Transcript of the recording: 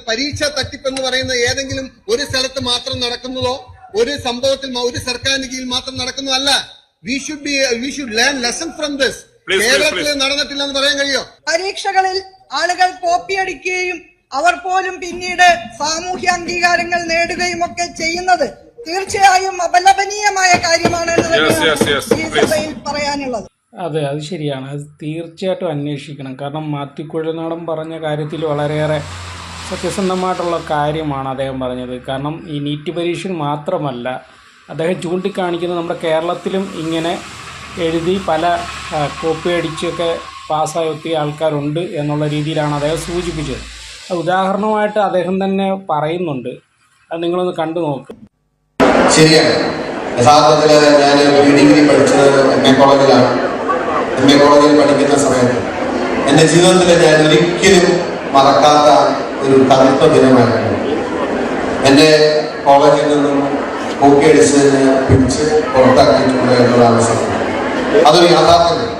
പരീക്ഷ തട്ടിപ്പെന്ന് പറയുന്ന ഏതെങ്കിലും ഒരു സ്ഥലത്ത് മാത്രം നടക്കുന്നതോ ഒരു സംഭവത്തിൽ ഒരു സർക്കാരിന് കീഴിൽ മാത്രം നടക്കുന്നതല്ല. We should be we should learn lesson from this കേരളത്തിൽ please. നടന്നിട്ടില്ലെന്ന് പറയാൻ കഴിയോ? പരീക്ഷകളിൽ ആളുകൾ കോപ്പി കോപ്പിയടിക്കുകയും അവർ പോലും പിന്നീട് സാമൂഹ്യ അംഗീകാരങ്ങൾ നേടുകയും ഒക്കെ ചെയ്യുന്നത് തീർച്ചയായും അപലപനീയമായ കാര്യമാണ് എന്ന് Yes, yes, തന്നെയാണ് ഈ സഭയിൽ പറയാനുള്ളത്. അതെ അത് ശരിയാണ്. അത് തീർച്ചയായിട്ടും അന്വേഷിക്കണം. കാരണം മാത്യു കുഴൽനാടൻ പറഞ്ഞ കാര്യത്തിൽ വളരെയേറെ സത്യസന്ധമായിട്ടുള്ള കാര്യമാണ് അദ്ദേഹം പറഞ്ഞത്. കാരണം ഈ നീറ്റ് പരീക്ഷയിൽ മാത്രമല്ല അദ്ദേഹം ചൂണ്ടിക്കാണിക്കുന്നത് നമ്മുടെ കേരളത്തിലും ഇങ്ങനെ എഴുതി പല കോപ്പി അടിച്ചൊക്കെ പാസ്സായ ഒത്തിരി ആൾക്കാരുണ്ട് എന്നുള്ള രീതിയിലാണ് അദ്ദേഹം സൂചിപ്പിച്ചത്. ഉദാഹരണമായിട്ട് അദ്ദേഹം തന്നെ പറയുന്നുണ്ട്. അത് നിങ്ങളൊന്ന് കണ്ടു നോക്ക്. ശരിയാണ്. യഥാർത്ഥത്തിൽ ഞാൻ ഡിഗ്രി പഠിച്ചത് എം എ കോളേജിലാണ് എം എ കോളേജിൽ പഠിക്കുന്ന സമയത്ത് എന്റെ ജീവിതത്തിൽ ഞാൻ ഒരിക്കലും മറക്കാത്ത ഒരു കറുത്ത ദിനമായിരുന്നു എന്റെ കോളേജിൽ നിന്നും അടിച്ച് പിടിച്ച് പുറത്താക്കിയിട്ടുണ്ട് എന്നുള്ളതാണ് സത്യം. അതൊരു യാഥാർത്ഥ്യം